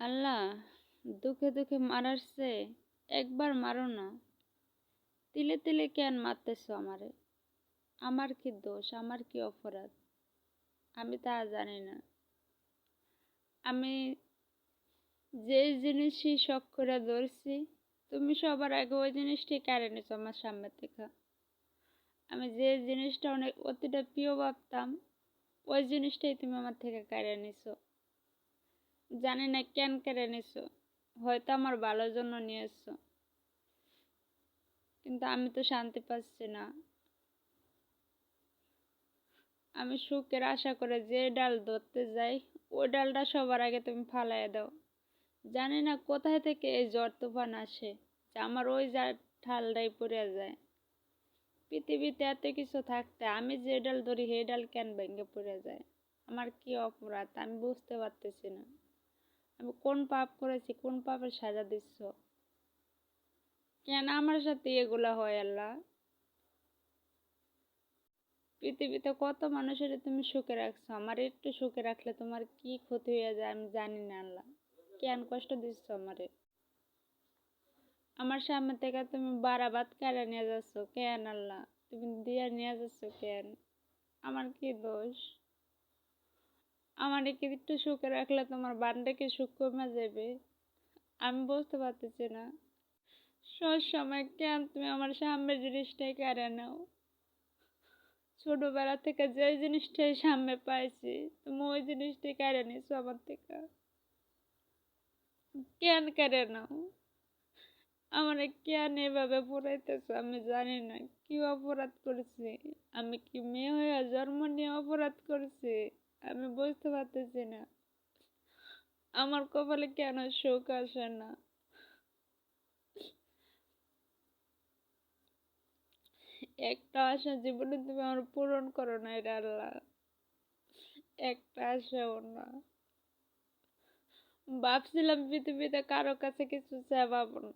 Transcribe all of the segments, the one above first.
আল্লাহ, দুঃখে দুঃখে মারার চেয়ে একবার মারো না। তিলে তিলে কেন মারতেছো আমারে? আমার কি দোষ, আমার কি অপরাধ? আমি তা জানি না। আমি যে জিনিসই শখ করে ধরছি, তুমি সবার আগে ওই জিনিসটি কেড়ে নিছো আমার সামনে থেকে। আমি যে জিনিসটা অনেক, অতিটা প্রিয় ভাবতাম, ওই জিনিসটাই তুমি আমার থেকে কেড়ে নিছো। জানি না কেন কেড়ে নিছো। হয়তো আমার ভালোর জন্য নিয়ে এসছো কিন্তু আমি তো শান্তি পাচ্ছি না। আমি সুখের আশা করে যে ডাল ধরতে যাই, ওই ডালটা সবার আগে তুমি ফালাই দাও। জানি না কোথায় থেকে এই জ্বর তুফান আসে যে আমার ওই যা ঠালটাই পড়ে যায়। পৃথিবীতে এত কিছু থাকতে আমি যে ডাল ধরি, সেই ডাল কেন ভেঙে পড়ে যায়? আমার কি অপরাধ? আমি বুঝতে পারতেছি না। আমি কোন পাপ করেছি, কোন পাপের সাজা দিচ্ছ? কেন আমার সাথে এগুলা হয় আল্লাহ? পৃথিবীতে কত মানুষের তুমি সুখে রাখছো? আমার একটু সুখে রাখলে তোমার কি ক্ষতি হয়ে যায় আমি জানি না আল্লাহ। কেন কষ্ট দিচ্ছ আমারে? আমার সামনে থেকে তুমি বারাবাদ কেড়ে নিয়ে যাচ্ছ কেন আল্লাহ? তুমি দিয়ে নিয়ে যাচ্ছ কেন? আমার কি দোষ? আমার একটু সুখে রাখলে তোমার বান্ডে কি সুখ কমে যাবে। আমি বুঝতে পারতেছি না। সব সময় কেন তুমি আমার সামনের জিনিসটাই কেড়ে নাও? ছোটবেলা থেকে যে জিনিসটাই সামনে পাইছি, তুমি ওই জিনিসটাই কেড়ে নিছো আমার থেকে। কেন কেড়ে নাও? আমার কেন এভাবে পড়াইতেছো আমি জানি না। কি অপরাধ করেছি? আমি কি মেয়ে হয়ে জন্ম নিয়ে অপরাধ করেছি? আমি বুঝতে পারতেছি না। আমার কপালে কেন সুখ আসে না? একটা আশা জীবনে তুমি আমার পূরণ করো না এটা আল্লাহ। একটা আশাও না। ভাবছিলাম পৃথিবীতে কারও কাছে কিছু চাইবাবো না।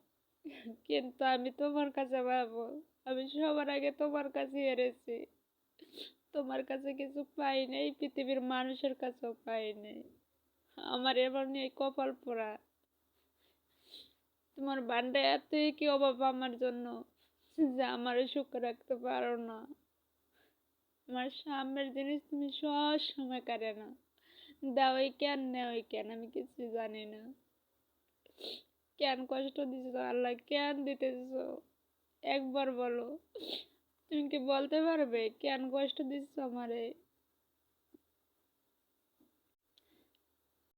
কিন্তু আমি তোমার কাছে ভাবো আমি সবার আগে তোমার কাছে হেরেছি। তোমার কাছে কিছু পাই নাই, পৃথিবীর মানুষের কাছেও পাই নাই। আমার এবার নিয়ে কপাল পোড়া। তোমার বান্ডা এতই কি অভাব আমার জন্য যে আমার সুখ রাখতে পারো না। আমার সামনের জিনিস তুমি সব সময় কারে না। ওই কেন, নেও ওই কেন, আমি কিছু জানি না। কেন কষ্ট দিছো আল্লাহ কেন দিতেছ? একবার বলো। তুমি কি বলতে পারবে? কেন কষ্ট দিচ্ছ আমারে?